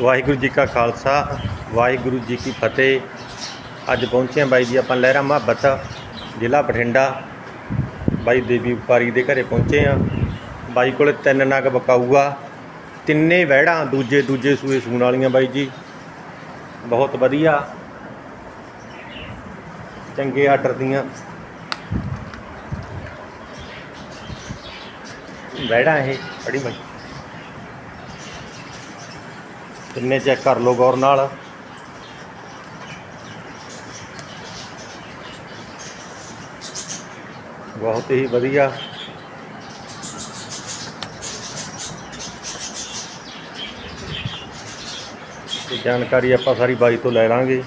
ਵਾਹਿਗੁਰੂ ਜੀ ਕਾ ਖਾਲਸਾ, ਵਾਹਿਗੁਰੂ ਜੀ ਕੀ ਫਤਿਹ। ਅੱਜ ਪਹੁੰਚੇ ਹਾਂ ਬਾਈ ਜੀ, ਆਪਾਂ ਲਹਿਰਾ ਮੁਹੱਬਤ, ਜ਼ਿਲ੍ਹਾ ਬਠਿੰਡਾ। ਬਾਈ ਦੇਵੀ ਵਪਾਰੀ ਦੇ ਘਰੇ ਪਹੁੰਚੇ ਹਾਂ। ਬਾਈ ਕੋਲੇ ਤਿੰਨ ਨਗ ਬਕਾਊਆ, ਤਿੰਨੇ ਵਹਿੜਾਂ, ਦੂਜੇ ਦੂਜੇ ਸੂਏ ਸੂਣ ਵਾਲੀਆਂ ਬਾਈ ਜੀ। ਬਹੁਤ ਵਧੀਆ। ਚੰਗੇ ਆਰਡਰ ਦੀਆਂ ਵਹਿੜਾਂ ਇਹ ਬੜੀ ਬਾਈ। ਤਿੰਨੇ ਚੈੱਕ ਕਰ ਲਓ ਗੌਰ ਨਾਲ। ਬਹੁਤ ਹੀ ਵਧੀਆ। ਤੇ ਜਾਣਕਾਰੀ ਆਪਾਂ ਸਾਰੀ ਬਾਈ ਤੋਂ ਲੈ ਲਾਂਗੇ।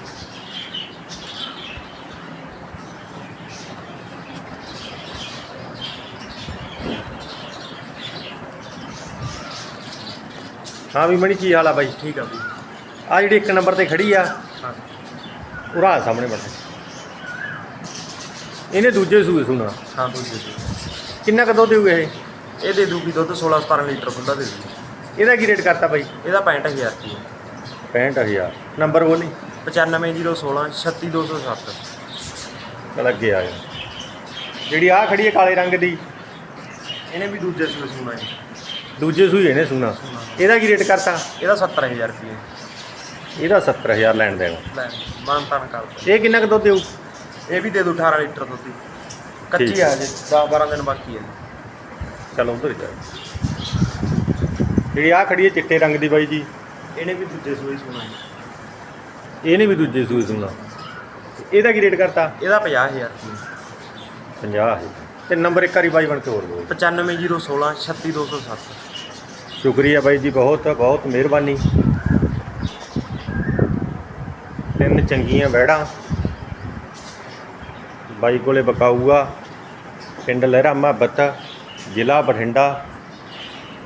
ਹਾਂ ਵੀ ਮਣੀ ਕੀ ਹਾਲ ਆ ਬਾਈ? ਠੀਕ ਆ ਵੀ ਆ ਜਿਹੜੀ ਇੱਕ ਨੰਬਰ ਤੇ ਖੜੀ ਆ। ਹਾਂ। ਉਰਾ ਸਾਹਮਣੇ ਬੈਠੇ। ਇਹਨੇ ਦੂਜੇ ਸੂਏ ਸੁਣਾ। ਹਾਂ ਦੋ ਦੇ। ਕਿੰਨਾ ਕੁ ਦੁੱਧ ਦੇਊਗਾ ਇਹ? ਇਹ ਦੇ ਦੂਗੀ ਦੁੱਧ 16 17 ਲੀਟਰ ਖੁੱਲਾ ਦੇ ਦੂਗੀ। ਇਹਦਾ ਕੀ ਰੇਟ ਕਰਤਾ ਬਾਈ? ਇਹਦਾ 65000 ਰੁਪਏ 65000 ਨੰਬਰ ਬੋਲੀ 95016 36207 ਚਲ ਅੱਗੇ ਆ ਜਾ। ਜਿਹੜੀ ਆ ਖੜੀ ਹੈ ਕਾਲੇ ਰੰਗ ਦੀ। ਇਹਨੇ ਵੀ ਦੂਜੇ ਸੂਏ ਸੁਣਾ ਹੈ ਦੂਜੇ ਸੂਏ ਇਹਨੇ ਸੁਣਾ। ਇਹਦਾ ਕੀ ਰੇਟ ਕਰਤਾ? ਇਹਦਾ 70000 ਰੁਪਏ ਇਹਦਾ 70000 ਲੈਣ ਦੇਣਾ। ਲੈ ਮਾਨ ਤਾਨ ਕਰ ਦਿਓ। ਇਹ ਕਿੰਨਾ ਕੁ ਦੁੱਧ ਦੇਊ? ਇਹ ਵੀ ਦੇ ਦੂ 18 ਲੀਟਰ ਦੁੱਧ ਦੀ ਕੱਚੀ ਆ ਜੇ 10 12 ਦਿਨ ਬਾਕੀ ਹੈ। ਚਲ ਉਧਰ ਜਾ। ਜਿਹੜੀ ਆ ਖੜੀ ਹੈ ਚਿੱਟੇ ਰੰਗ ਦੀ ਬਾਈ ਜੀ। ਇਹਨੇ ਵੀ ਦੂਜੇ ਸੂਏ ਸੁਣਾ ਹੈ। ਇਹਨੇ ਵੀ ਦੂਜੇ ਸੂਏ ਸੁਣਾ ਇਹਦਾ ਕੀ ਰੇਟ ਕਰਤਾ? ਇਹਦਾ 50000 ਰੁਪਏ 50 ਹੈ ਤੇ ਨੰਬਰ ਇੱਕ ਵਾਰੀ ਬਾਈ ਬਣ ਕੇ ਹੋਰ ਬੋਲ। 95016 36207 ਸ਼ੁਕਰੀਆ ਬਾਈ ਜੀ ਬਹੁਤ ਬਹੁਤ ਮਿਹਰਬਾਨੀ। ਤਿੰਨ ਚੰਗੀਆਂ ਵਹਿੜਾਂ ਬਾਈ ਕੋਲੇ ਬਕਾਊਆ, ਪਿੰਡ ਲਹਿਰਾ ਮੁਹੱਬਤ, ਜ਼ਿਲ੍ਹਾ ਬਠਿੰਡਾ।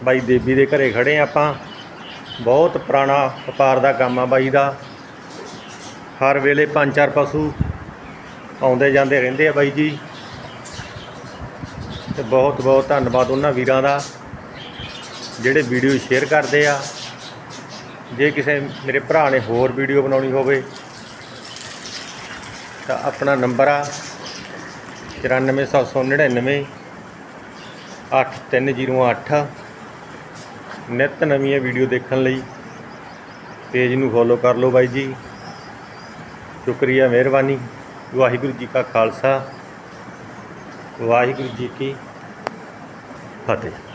ਬਾਈ ਦੇਵੀ ਦੇ ਘਰੇ ਖੜੇ ਹਾਂ ਆਪਾਂ। ਬਹੁਤ ਪੁਰਾਣਾ ਵਪਾਰ ਦਾ ਕੰਮ ਆ ਬਾਈ ਦਾ। ਹਰ ਵੇਲੇ ਪੰਜ ਚਾਰ ਪਸ਼ੂ ਆਉਂਦੇ ਜਾਂਦੇ ਰਹਿੰਦੇ ਆ ਬਾਈ ਜੀ। ਤੇ ਬਹੁਤ ਬਹੁਤ ਧੰਨਵਾਦ ਉਹਨਾਂ ਵੀਰਾਂ ਦਾ। ਜਿਹੜੇ ਵੀਡੀਓ ਸ਼ੇਅਰ ਕਰਦੇ ਆ, ਜੇ ਕਿਸੇ ਮੇਰੇ ਭਰਾ ਨੇ ਹੋਰ ਵੀਡੀਓ ਬਣਾਉਣੀ ਹੋਵੇ, ਤਾਂ ਆਪਣਾ ਨੰਬਰ ਆ 94799 8308 ਨਿਤ ਨਵੀਆਂ ਵੀਡੀਓ ਦੇਖਣ ਲਈ ਪੇਜ ਨੂੰ ਫੋਲੋ ਕਰ ਲਓ ਬਾਈ ਜੀ। ਸ਼ੁਕਰੀਆ, ਮਿਹਰਬਾਨੀ। ਵਾਹਿਗੁਰੂ ਜੀ ਕਾ ਖਾਲਸਾ, ਵਾਹਿਗੁਰੂ ਜੀ ਕੀ ਫਤਿਹ।